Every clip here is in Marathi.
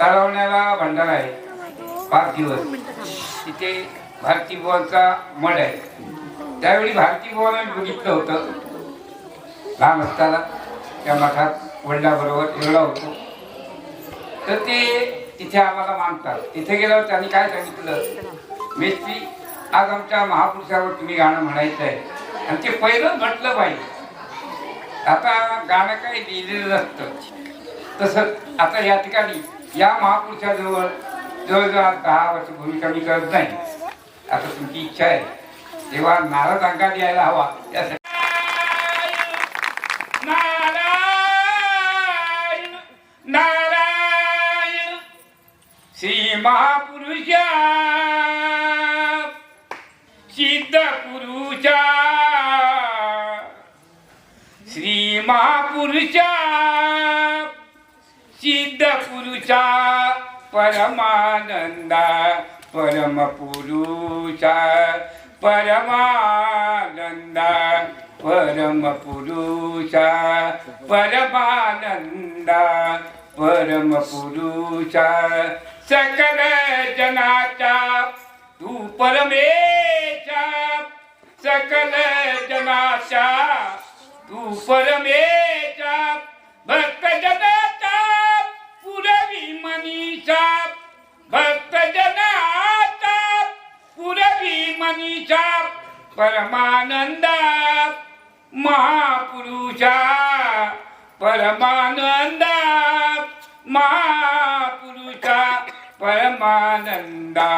तळवण्याला भंडार आहे. पाच दिवस. तिथे भारती बुवांचा मठ आहे. त्यावेळी भारती बुवाला बघितलं होतं. लहान असताना त्या मठात वडिलाबरोबर एवढा होतो. तर ते तिथे आम्हाला मानतात. तिथे गेल्यावर त्यांनी काय सांगितलं? मेस्त्री आज आमच्या महापुरुषावर तुम्ही गाणं म्हणायचं आहे आणि ते पहिलं म्हटलं पाहिजे. आता गाणं काही लिहिलेलं नसतं. तसं आता या ठिकाणी या महापुरुषाजवळ जवळजवळ दहा वर्ष भूमिका मी करत नाही. आता तुमची इच्छा आहे. तेव्हा नारद अंगात यायला हवा त्यासाठी श्री महापुरुषा सिद्ध पुरुषा श्री महापुरुषा सिद्ध पुरुषा परमानंदा परम पुरुषा परमानंदा परम पुरुषा परमानंदा परम पुरुषा सकल जनाचा तू परमेशा सकल जनाचा तू परमेश पुरवी परमानंदा महापुरुषा परमानंदा महापुरुषा परमानंदा.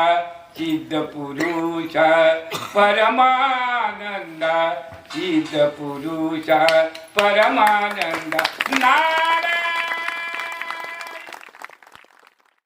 सिद्ध पुरुषा परमानंदा. सिद्ध पुरुषा परमानंदा. ना